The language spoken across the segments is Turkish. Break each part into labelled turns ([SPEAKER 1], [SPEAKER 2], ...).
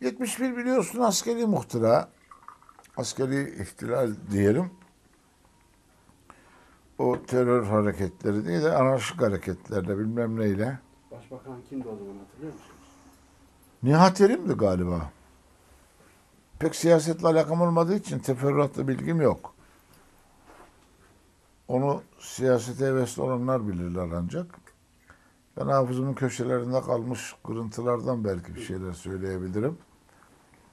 [SPEAKER 1] 71 biliyorsun askeri muhtıra, askeri ihtilal diyelim. O terör hareketleri değil de anarşik hareketlerle bilmem neyle.
[SPEAKER 2] Başbakan kimdi o zaman hatırlıyor musunuz?
[SPEAKER 1] Nihat Erim'di galiba. Pek siyasetle alakam olmadığı için teferruatlı bilgim yok. Onu siyasete hevesli olanlar bilirler ancak. Ben hafızımın köşelerinde kalmış kırıntılardan belki bir şeyler söyleyebilirim.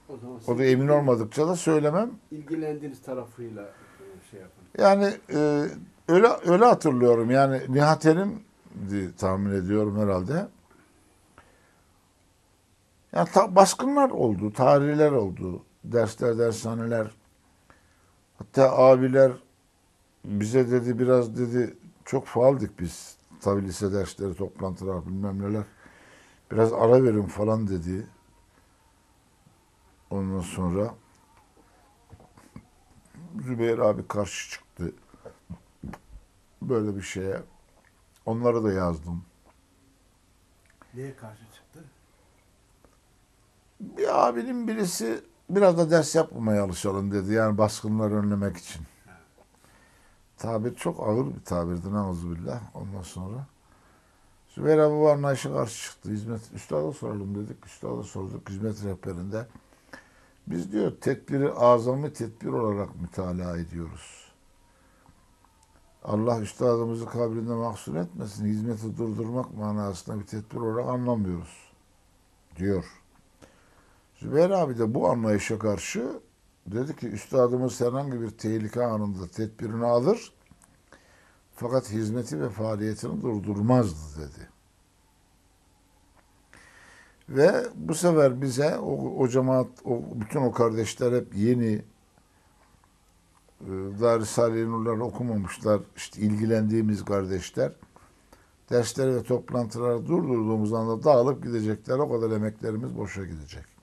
[SPEAKER 2] O zaman
[SPEAKER 1] O da emin olmadıkça da söylemem.
[SPEAKER 2] ilgilendiğiniz tarafıyla e, şey yapın.
[SPEAKER 1] Yani e, öyle öyle hatırlıyorum. Yani Nihat Erim diye tahmin ediyorum herhalde. Yani ta- baskınlar oldu, tarihler oldu. Dersler, dershaneler. Hatta abiler bize dedi biraz dedi çok faaldik biz. Tabi lise dersleri, toplantılar bilmem neler. Biraz ara verin falan dedi. Ondan sonra Zübeyir abi karşı çıktı. Böyle bir şeye. Onları da yazdım.
[SPEAKER 2] Neye karşı çıktı?
[SPEAKER 1] Bir abinin birisi biraz da ders yapmamaya alışalım dedi. Yani baskınları önlemek için. Tabir çok ağır bir tabirdi billah. Ondan sonra Zübeyir abi bu anlayışa karşı çıktı. Hizmet, üstada soralım dedik. Üstada sorduk hizmet rehberinde. Biz diyor tedbiri azami tedbir olarak mütalaa ediyoruz. Allah üstadımızı kabrinde mahzun etmesin. Hizmeti durdurmak manasında bir tedbir olarak anlamıyoruz. Diyor. Zübeyir abi de bu anlayışa karşı dedi ki üstadımız herhangi bir tehlike anında tedbirini alır fakat hizmeti ve faaliyetini durdurmazdı dedi. Ve bu sefer bize o, o cemaat, o, bütün o kardeşler hep yeni e, daha Risale-i okumamışlar. İşte ilgilendiğimiz kardeşler dersleri ve toplantıları durdurduğumuz anda dağılıp gidecekler. O kadar emeklerimiz boşa gidecek.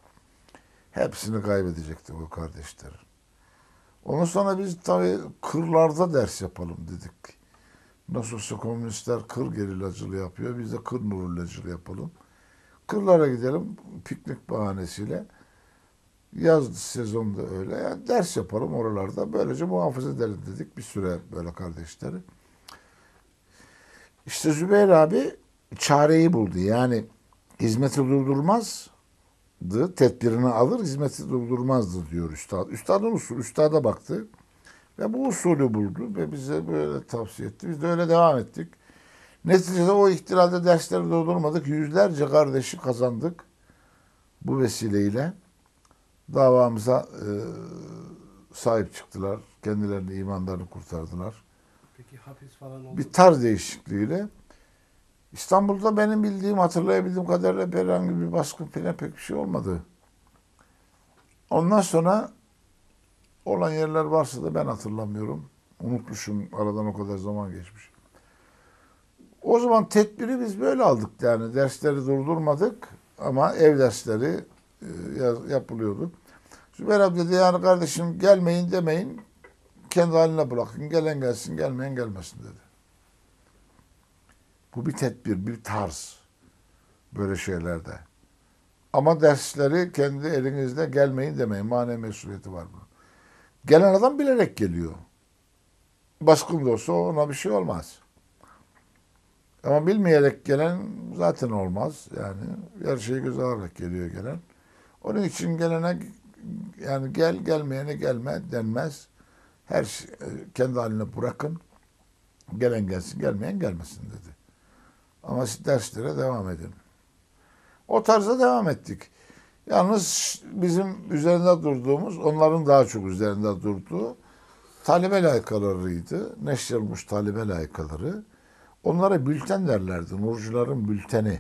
[SPEAKER 1] Hepsini kaybedecektik o kardeşler. Ondan sonra biz tabii kırlarda ders yapalım dedik. Nasıl olsa komünistler kır gerilacılığı yapıyor. Biz de kır nurulacılığı yapalım. Kırlara gidelim piknik bahanesiyle. Yaz sezonda öyle. Yani ders yapalım oralarda. Böylece muhafaza edelim dedik bir süre böyle kardeşleri. İşte Zübeyir abi çareyi buldu. Yani hizmeti durdurmazdı. Tedbirini alır, hizmeti durdurmazdı diyor üstad. Üstadın usulü, üstada baktı. Ve bu usulü buldu ve bize böyle tavsiye etti. Biz de öyle devam ettik. Neticede o ihtilalde dersleri durdurmadık. Yüzlerce kardeşi kazandık bu vesileyle. Davamıza e, sahip çıktılar. Kendilerini imanlarını kurtardılar.
[SPEAKER 2] Peki hapis falan oldu.
[SPEAKER 1] Bir tarz değişikliğiyle. İstanbul'da benim bildiğim, hatırlayabildiğim kadarıyla herhangi bir baskın falan pek bir şey olmadı. Ondan sonra olan yerler varsa da ben hatırlamıyorum. Unutmuşum. Aradan o kadar zaman geçmiş. O zaman tedbiri biz böyle aldık yani. Dersleri durdurmadık ama ev dersleri e, yapılıyordu. Zübeyir abi dedi yani kardeşim gelmeyin demeyin. Kendi haline bırakın. Gelen gelsin, gelmeyen gelmesin dedi. Bu bir tedbir, bir tarz. Böyle şeylerde. Ama dersleri kendi elinizde gelmeyin demeyin. Manevi mesuliyeti var bunun. Gelen adam bilerek geliyor. Baskın da olsa ona bir şey olmaz. Ama bilmeyerek gelen zaten olmaz. Yani her şeyi göze alarak geliyor gelen. Onun için gelene yani gel gelmeyene gelme denmez. Her şey, kendi haline bırakın. Gelen gelsin, gelmeyen gelmesin dedi. Ama derslere devam edin. O tarzda devam ettik. Yalnız bizim üzerinde durduğumuz, onların daha çok üzerinde durduğu talebe layıkalarıydı. Neşrolmuş talebe layıkaları. Onlara bülten derlerdi. Nurcuların bülteni.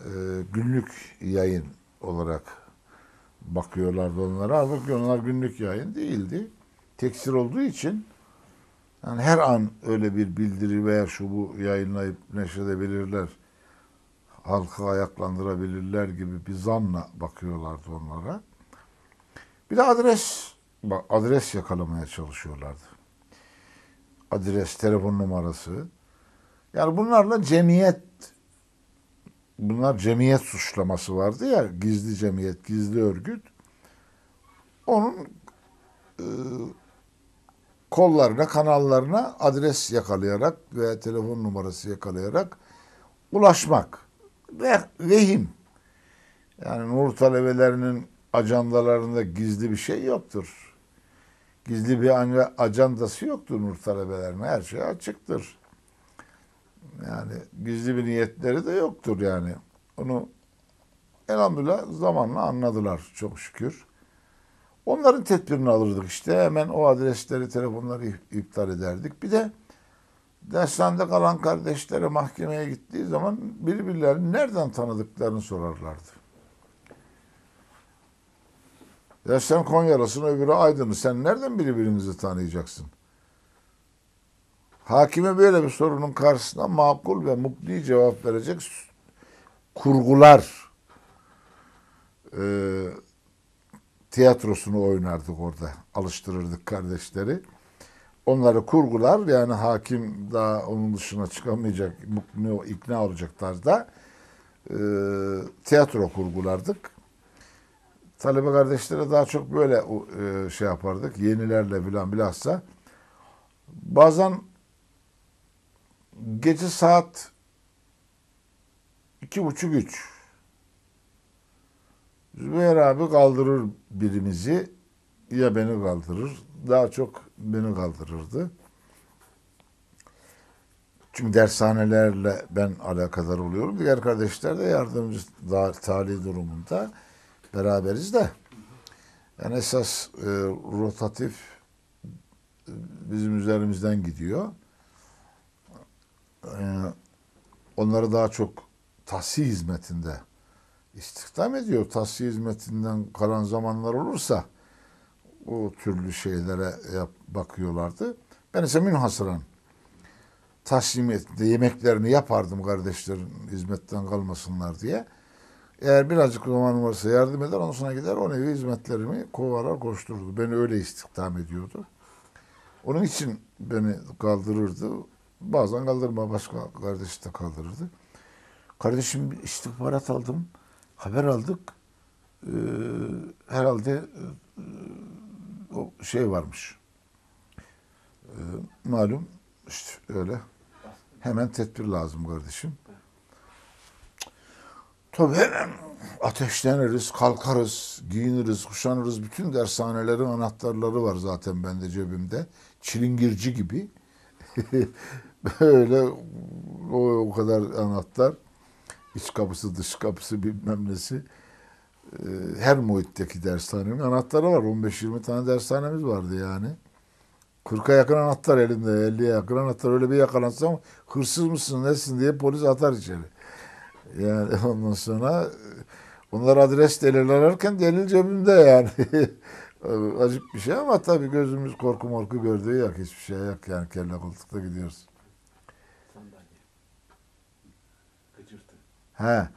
[SPEAKER 1] Ee, günlük yayın olarak bakıyorlardı onlara. Halbuki onlar günlük yayın değildi. Tekstil olduğu için yani her an öyle bir bildiri veya şu bu yayınlayıp neşredebilirler. Halkı ayaklandırabilirler gibi bir zanla bakıyorlardı onlara. Bir de adres adres yakalamaya çalışıyorlardı. Adres, telefon numarası. Yani bunlarla cemiyet bunlar cemiyet suçlaması vardı ya gizli cemiyet, gizli örgüt. Onun e, kollarına, kanallarına adres yakalayarak veya telefon numarası yakalayarak ulaşmak ve vehim. Yani nur talebelerinin ajandalarında gizli bir şey yoktur. Gizli bir ajandası yoktur nur talebelerine. Her şey açıktır. Yani gizli bir niyetleri de yoktur yani. Onu elhamdülillah zamanla anladılar çok şükür. Onların tedbirini alırdık işte. Hemen o adresleri, telefonları ip- iptal ederdik. Bir de dershanede kalan kardeşlere mahkemeye gittiği zaman birbirlerini nereden tanıdıklarını sorarlardı. Ya sen Konyalısın öbürü Aydın'ı. Sen nereden birbirinizi tanıyacaksın? Hakime böyle bir sorunun karşısında makul ve mukni cevap verecek kurgular e, tiyatrosunu oynardık orada. Alıştırırdık kardeşleri. Onları kurgular yani hakim daha onun dışına çıkamayacak, ikna olacak tarzda e, tiyatro kurgulardık. Talebe kardeşlere daha çok böyle e, şey yapardık. Yenilerle filan bilhassa. Bazen gece saat iki buçuk üç Zübeyir abi kaldırır birimizi ya beni kaldırır. Daha çok beni kaldırırdı. Çünkü dershanelerle ben alakadar oluyorum. Diğer kardeşler de yardımcı tali durumunda beraberiz de. Yani esas e, rotatif e, bizim üzerimizden gidiyor. E, onları daha çok tahsil hizmetinde istihdam ediyor. Tahsil hizmetinden kalan zamanlar olursa o türlü şeylere yap, bakıyorlardı. Ben ise münhasıran tahsil hizmetinde yemeklerini yapardım kardeşlerin hizmetten kalmasınlar diye. Eğer birazcık zaman varsa yardım eder, ondan sonra gider o nevi hizmetlerimi kovalar koştururdu. Beni öyle istihdam ediyordu. Onun için beni kaldırırdı. Bazen kaldırma, başka kardeş de kaldırırdı. Kardeşim istihbarat aldım, haber aldık. Ee, herhalde e, o şey varmış. Ee, malum işte öyle. Hemen tedbir lazım kardeşim. Tabii hemen ateşleniriz, kalkarız, giyiniriz, kuşanırız. Bütün dershanelerin anahtarları var zaten bende cebimde. Çilingirci gibi. Böyle o, o kadar anahtar. İç kapısı, dış kapısı bilmem nesi. Ee, Her muhitteki dershanenin anahtarı var. 15-20 tane dershanemiz vardı yani. 40'a yakın anahtar elimde, 50'ye yakın anahtar. Öyle bir yakalansam hırsız mısın, nesin diye polis atar içeri. Yani ondan sonra e, onlar adres delil ararken delil cebimde yani. Acık bir şey ama tabii gözümüz korku morku gördüğü yok. Hiçbir şey yok yani kelle koltukta gidiyoruz. He.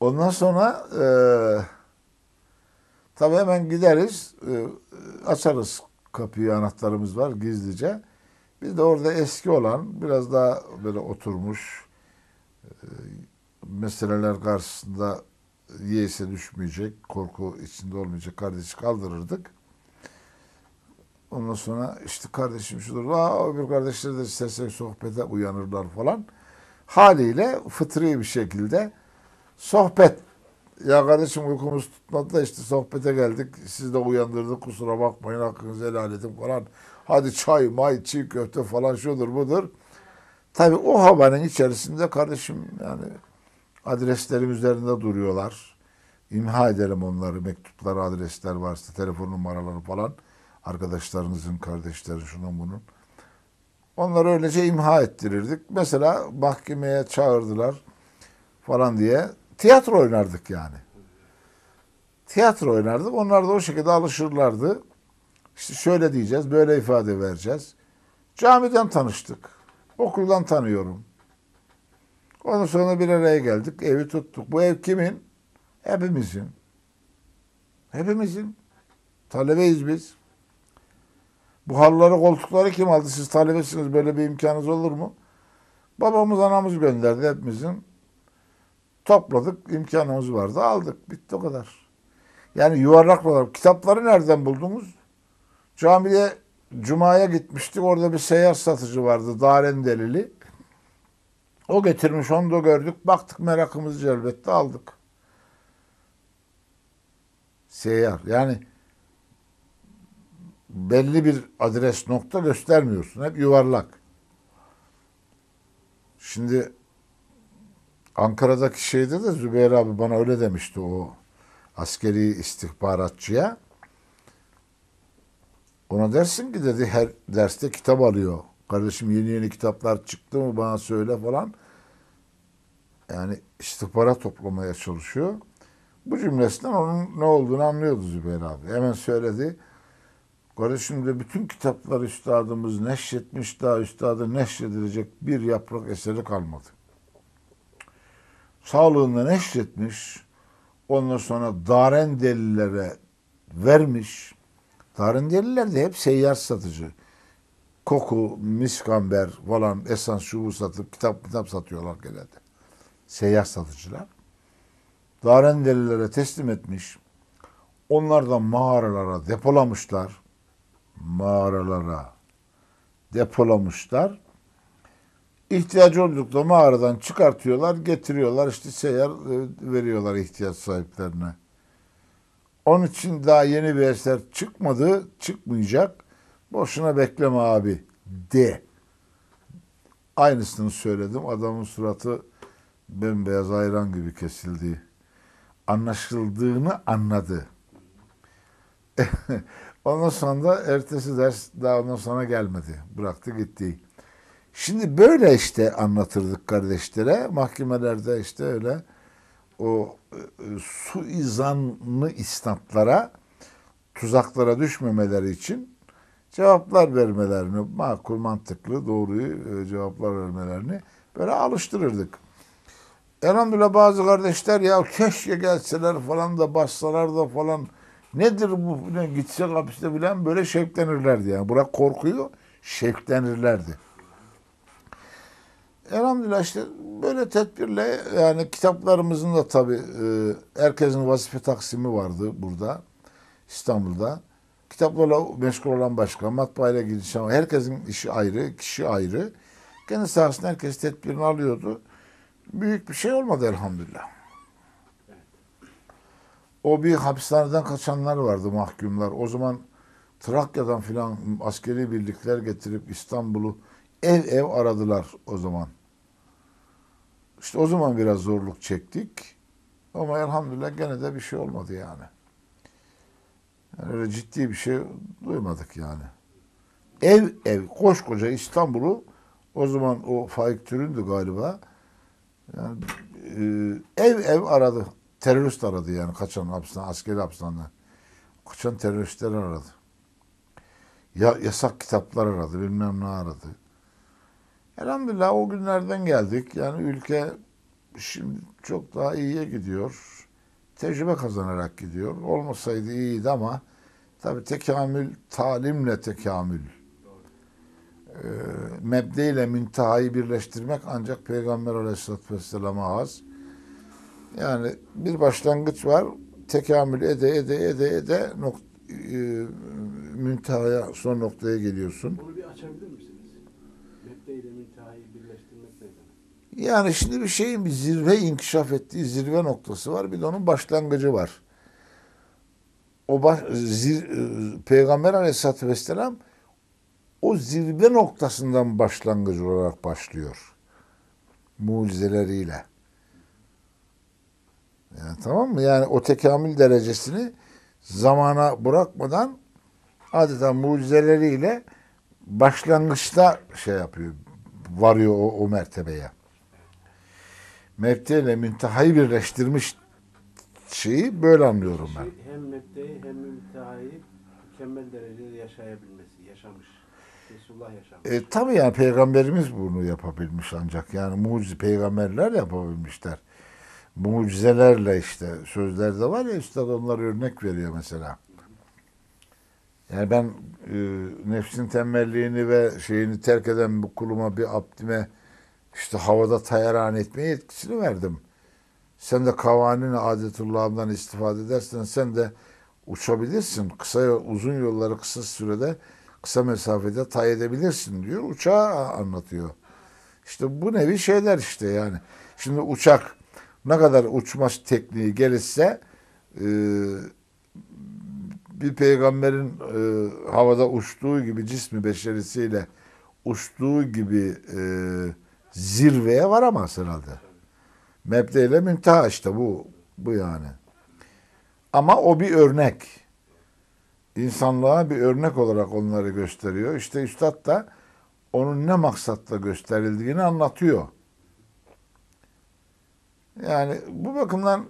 [SPEAKER 1] Ondan sonra e, tabii hemen gideriz. E, açarız kapıyı anahtarımız var gizlice. Biz de orada eski olan biraz daha böyle oturmuş e, meseleler karşısında yiyese düşmeyecek, korku içinde olmayacak kardeşi kaldırırdık. Ondan sonra işte kardeşim şudur, aa öbür kardeşler de isterse sohbete uyanırlar falan. Haliyle fıtri bir şekilde sohbet. Ya kardeşim uykumuz tutmadı da işte sohbete geldik. Siz de uyandırdık kusura bakmayın hakkınızı helal edin falan. Hadi çay, may, çiğ köfte falan şudur budur. Tabii o havanın içerisinde kardeşim yani adreslerim üzerinde duruyorlar. İmha edelim onları, mektuplar, adresler varsa, telefon numaraları falan. Arkadaşlarınızın, kardeşlerin, şunun bunun. Onları öylece imha ettirirdik. Mesela mahkemeye çağırdılar falan diye. Tiyatro oynardık yani. Tiyatro oynardık. Onlar da o şekilde alışırlardı. İşte şöyle diyeceğiz, böyle ifade vereceğiz. Camiden tanıştık. Okuldan tanıyorum. Ondan sonra bir araya geldik. Evi tuttuk. Bu ev kimin? Hepimizin. Hepimizin. Talebeyiz biz. Bu halıları, koltukları kim aldı? Siz talebesiniz. Böyle bir imkanınız olur mu? Babamız, anamız gönderdi hepimizin. Topladık, imkanımız vardı, aldık. Bitti o kadar. Yani yuvarlak olarak. Kitapları nereden buldunuz? Camiye, Cuma'ya gitmiştik. Orada bir seyyar satıcı vardı. Daren Delili. O getirmiş, onu da gördük. Baktık merakımızı celbetti, aldık. Seyyar. Yani belli bir adres nokta göstermiyorsun. Hep yuvarlak. Şimdi Ankara'daki şeyde de Zübeyir abi bana öyle demişti o askeri istihbaratçıya. Ona dersin ki dedi her derste kitap alıyor. Kardeşim yeni yeni kitaplar çıktı mı bana söyle falan. Yani istihbarat toplamaya çalışıyor. Bu cümlesinden onun ne olduğunu anlıyordu Zübeyir abi. Hemen söyledi. Kardeşim de bütün kitaplar üstadımız neşretmiş daha üstadı neşredilecek bir yaprak eseri kalmadı. Sağlığında neşretmiş. Ondan sonra Daren delillere vermiş. Daren deliler de hep seyyar satıcı. Koku, miskamber falan esans şubu satıp kitap kitap satıyorlar genelde. Seyyar satıcılar. Daren delilere teslim etmiş. Onlar da mağaralara depolamışlar. Mağaralara depolamışlar. İhtiyacı oldukça mağaradan çıkartıyorlar, getiriyorlar, işte seyyar e, veriyorlar ihtiyaç sahiplerine. Onun için daha yeni bir eser çıkmadı, çıkmayacak. Boşuna bekleme abi de. Aynısını söyledim. Adamın suratı bembeyaz ayran gibi kesildi. Anlaşıldığını anladı. ondan sonra da ertesi ders daha ondan sonra gelmedi. Bıraktı gitti. Şimdi böyle işte anlatırdık kardeşlere. Mahkemelerde işte öyle o e, suizanlı isnatlara, tuzaklara düşmemeleri için cevaplar vermelerini, makul, mantıklı, doğruyu e, cevaplar vermelerini böyle alıştırırdık. Elhamdülillah bazı kardeşler ya keşke gelseler falan da bassalar da falan nedir bu ne gitsek hapiste bilen böyle şevklenirlerdi yani. Bırak korkuyu şevklenirlerdi. Elhamdülillah işte böyle tedbirle yani kitaplarımızın da tabii e, herkesin vazife taksimi vardı burada İstanbul'da. Kitaplarla meşgul olan başka, matbaayla gidişen herkesin işi ayrı, kişi ayrı. Kendi sahasında herkes tedbirini alıyordu. Büyük bir şey olmadı elhamdülillah. O bir hapishaneden kaçanlar vardı mahkumlar. O zaman Trakya'dan filan askeri birlikler getirip İstanbul'u ev ev aradılar o zaman. İşte o zaman biraz zorluk çektik. Ama elhamdülillah gene de bir şey olmadı yani. yani öyle ciddi bir şey duymadık yani. Ev ev koskoca İstanbul'u o zaman o Faik Türündü galiba. Yani, e, ev ev aradı. Terörist aradı yani kaçan hapisten, askeri hapishaneden. Kaçan teröristler aradı. Ya, yasak kitaplar aradı, bilmem ne aradı. Elhamdülillah o günlerden geldik. Yani ülke şimdi çok daha iyiye gidiyor. Tecrübe kazanarak gidiyor. Olmasaydı iyiydi ama tabi tekamül, talimle tekamül. E, mebde ile müntehayı birleştirmek ancak Peygamber Aleyhisselatü Vesselam'a az. Yani bir başlangıç var. Tekamül ede ede ede ede nok e, müntehaya son noktaya geliyorsun.
[SPEAKER 2] Bunu bir açabilir misiniz? Mebde ile müntehayı birleştirmek ne demek?
[SPEAKER 1] Yani şimdi bir şeyin bir zirve inkişaf ettiği zirve noktası var. Bir de onun başlangıcı var. O baş, zir, e, Peygamber Aleyhisselatü Vesselam o zirve noktasından başlangıç olarak başlıyor. Mucizeleriyle. Yani tamam mı? Yani o tekamül derecesini zamana bırakmadan adeta mucizeleriyle başlangıçta şey yapıyor. Varıyor o, o mertebeye. Mebde ile müntehayı birleştirmiş şeyi böyle anlıyorum ben.
[SPEAKER 2] Şey, hem mebdeyi hem müntehayı mükemmel derecede yaşayabilmesi, yaşamış. Resulullah yaşamış.
[SPEAKER 1] E, tabii yani peygamberimiz bunu yapabilmiş ancak. Yani mucize peygamberler yapabilmişler. Mucizelerle işte sözlerde var ya üstad onlar örnek veriyor mesela. Yani ben e, nefsin tembelliğini ve şeyini terk eden bu kuluma bir abdime işte havada tayaran etmeye yetkisini verdim. sen de kavanin adetullah'dan istifade edersen sen de uçabilirsin. Kısa uzun yolları kısa sürede kısa mesafede tay edebilirsin diyor. Uçağı anlatıyor. İşte bu nevi şeyler işte yani. Şimdi uçak ne kadar uçma tekniği gelişse e, bir peygamberin e, havada uçtuğu gibi cismi beşerisiyle uçtuğu gibi e, zirveye varamaz herhalde. Mebde ile münteha işte bu bu yani. Ama o bir örnek. İnsanlığa bir örnek olarak onları gösteriyor. İşte üstad da onun ne maksatla gösterildiğini anlatıyor. Yani bu bakımdan